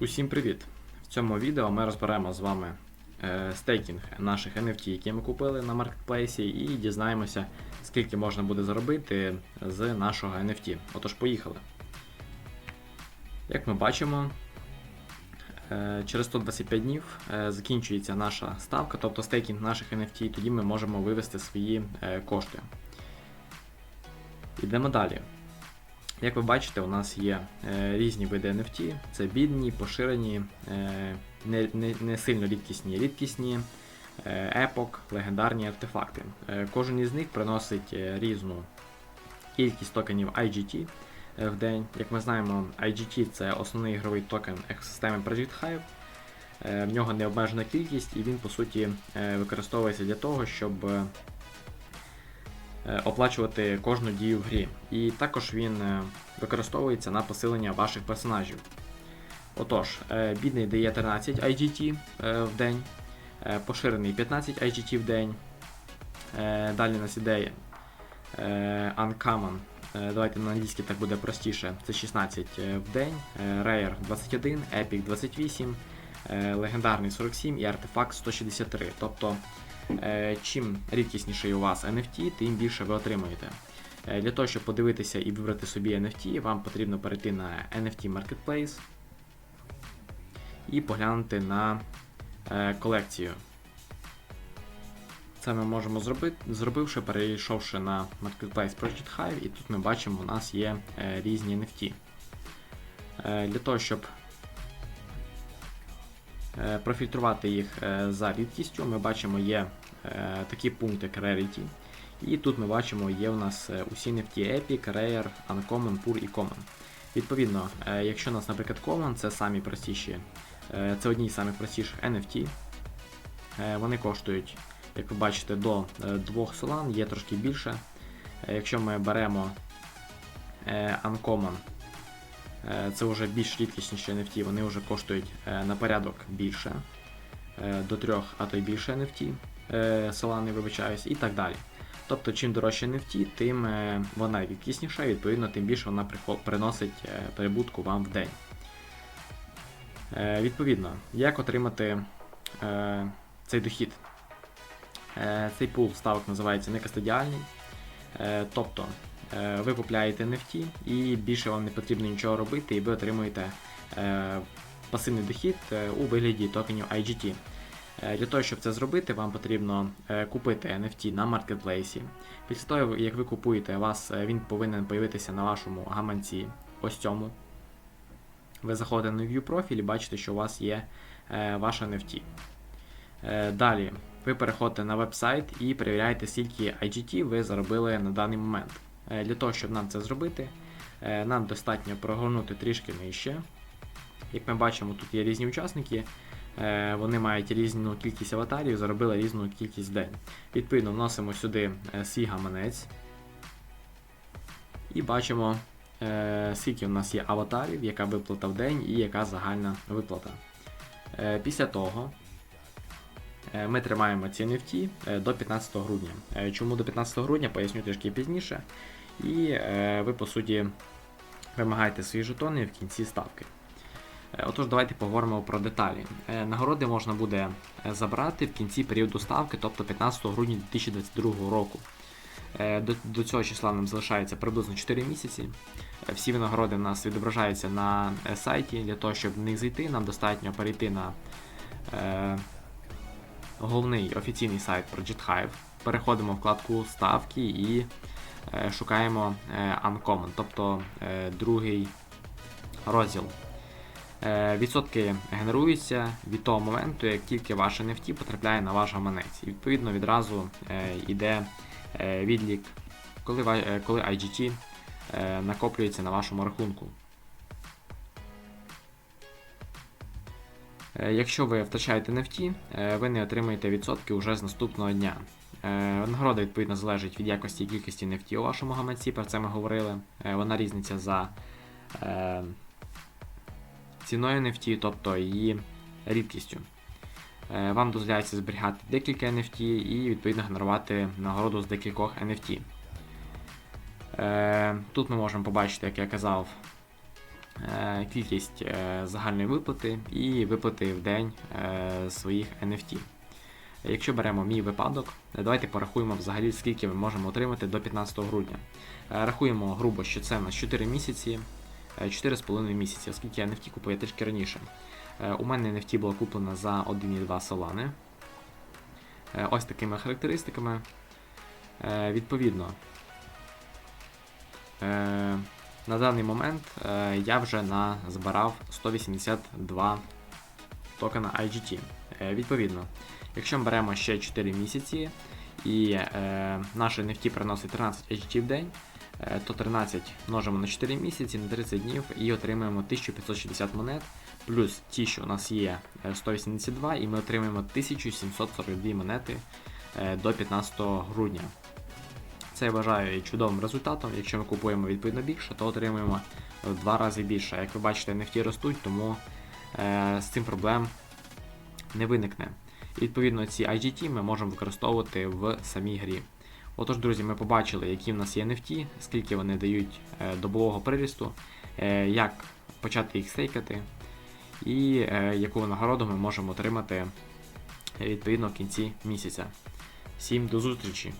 Усім привіт! В цьому відео ми розберемо з вами е, стейкінг наших NFT, які ми купили на маркетплейсі, і дізнаємося, скільки можна буде заробити з нашого NFT. Отож, поїхали. Як ми бачимо, е, через 125 днів е, закінчується наша ставка, тобто стейкінг наших NFT, і тоді ми можемо вивести свої кошти. Йдемо далі. Як ви бачите, у нас є е, різні види NFT. Це бідні, поширені, е, не, не, не сильно рідкісні, рідкісні, е, епок, легендарні артефакти. Кожен із них приносить різну кількість токенів IGT в день. Як ми знаємо, IGT це основний ігровий токен екосистеми Project Hive. В нього необмежена кількість, і він по суті використовується для того, щоб. Е, оплачувати кожну дію в грі. І також він е, використовується на посилення ваших персонажів. Отож, е, бідний дає 13 IGT в день, поширений 15 IGT в день. Далі нас іде е, Uncommon. Давайте на англійській так буде простіше. Це 16 е, в день, Rare 21, Epic 28, е, легендарний 47 і артефакт 163. Тобто Чим рідкісніший у вас NFT, тим більше ви отримуєте. Е, Для того, щоб подивитися і вибрати собі NFT, вам потрібно перейти на NFT Marketplace і поглянути на е, колекцію. Це ми можемо зробити, зробивши, перейшовши на Marketplace Project Hive, і тут ми бачимо, у нас є е, різні NFT. Е, Для того, щоб е, профільтрувати їх е, за рідкістю, ми бачимо є е, такі пункти як Rarity. І тут ми бачимо, є у нас е, усі NFT Epic, Rare, Uncommon, Pure і Common. Відповідно, е, якщо у нас, наприклад, Common, це самі простіші, е, це одні з самих простіших NFT. Е, Вони коштують, як ви бачите, до 2 солан, є трошки більше. Е, Якщо ми беремо е, Uncommon, е, це вже більш рідкісніші NFT, вони вже коштують е, на порядок більше, е, до 3, а то й більше NFT, е, Solana, вибачаюсь, і так далі. Тобто, чим дорожче NFT, тим е, вона рідкісніша, і відповідно, тим більше вона приносить е, прибутку вам в день. Е, Відповідно, як отримати е, цей дохід? Е, Цей пул ставок називається некастодіальний. Е, Тобто е, ви купляєте NFT і більше вам не потрібно нічого робити, і ви отримуєте е, пасивний дохід е, у вигляді токенів IGT. Е, Для того, щоб це зробити, вам потрібно е, купити NFT на маркетплейсі. Після того, як ви купуєте, вас е, він повинен появитися на вашому гаманці ось цьому. Ви заходите на View профіль і бачите, що у вас є е, ваш NFT. Е, Далі ви переходите на веб-сайт і перевіряєте, скільки IGT ви заробили на даний момент. Е, Для того, щоб нам це зробити, е, нам достатньо прогорнути трішки нижче. Як ми бачимо, тут є різні учасники. Е, Вони мають різну кількість аватарів, заробили різну кількість в день. Відповідно, вносимо сюди свій гаманець. І бачимо, скільки у нас є аватарів, яка виплата в день і яка загальна виплата. Після того ми тримаємо ці NFT до 15 грудня. Чому до 15 грудня, поясню трішки пізніше. І е, ви, по суті, вимагаєте свої жетони в кінці ставки. Е, Отож, давайте поговоримо про деталі. Е, Нагороди можна буде е, забрати в кінці періоду ставки, тобто 15 грудня 2022 року. Е, До, до цього числа нам залишається приблизно 4 місяці. Е, Всі винагороди в нас відображаються на е, сайті. Для того, щоб в них зайти, нам достатньо перейти на е, головний офіційний сайт Project Hive. Переходимо в вкладку ставки і шукаємо е, Uncommon, тобто е, другий розділ. Е, Відсотки генеруються від того моменту, як тільки ваше NFT потрапляє на ваш гаманець. І відповідно відразу е, йде е, відлік, коли, е, IGT е, накоплюється на вашому рахунку. Якщо ви втрачаєте NFT, е, ви не отримаєте відсотки вже з наступного дня. Е, Нагорода відповідно залежить від якості і кількості NFT у вашому гаманці, про це ми говорили. Е, Вона різниця за е, ціною NFT, тобто її рідкістю. Е, Вам дозволяється зберігати декілька NFT і відповідно генерувати нагороду з декількох NFT. Е, Тут ми можемо побачити, як я казав, е, кількість е, загальної виплати і виплати в день е, своїх NFT. Якщо беремо мій випадок, е, давайте порахуємо взагалі, скільки ми можемо отримати до 15 грудня. Е, Рахуємо грубо, що це на 4 місяці, е, 4,5 місяці, оскільки NFT купую трішки раніше. Е, У мене NFT була куплена за 1,2 солани. Е, Ось такими характеристиками. Е, Відповідно, е, на даний момент е, я вже назбирав 182 токена IGT. Е, Відповідно, якщо ми беремо ще 4 місяці і е, наше NFT приносить 13 IGT в день, е, то 13 множимо на 4 місяці на 30 днів і отримаємо 1560 монет, плюс ті, що у нас є е, 182, і ми отримаємо 1742 монети до 15 грудня. Це я вважаю чудовим результатом. Якщо ми купуємо відповідно більше, то отримуємо в два рази більше. Як ви бачите, NFT ростуть, тому е, з цим проблем не виникне. І відповідно ці IGT ми можемо використовувати в самій грі. Отож, друзі, ми побачили, які в нас є NFT, скільки вони дають е, добового прирісту, е, як почати їх стейкати, і е, яку нагороду ми можемо отримати відповідно в кінці місяця. Всім до зустрічі!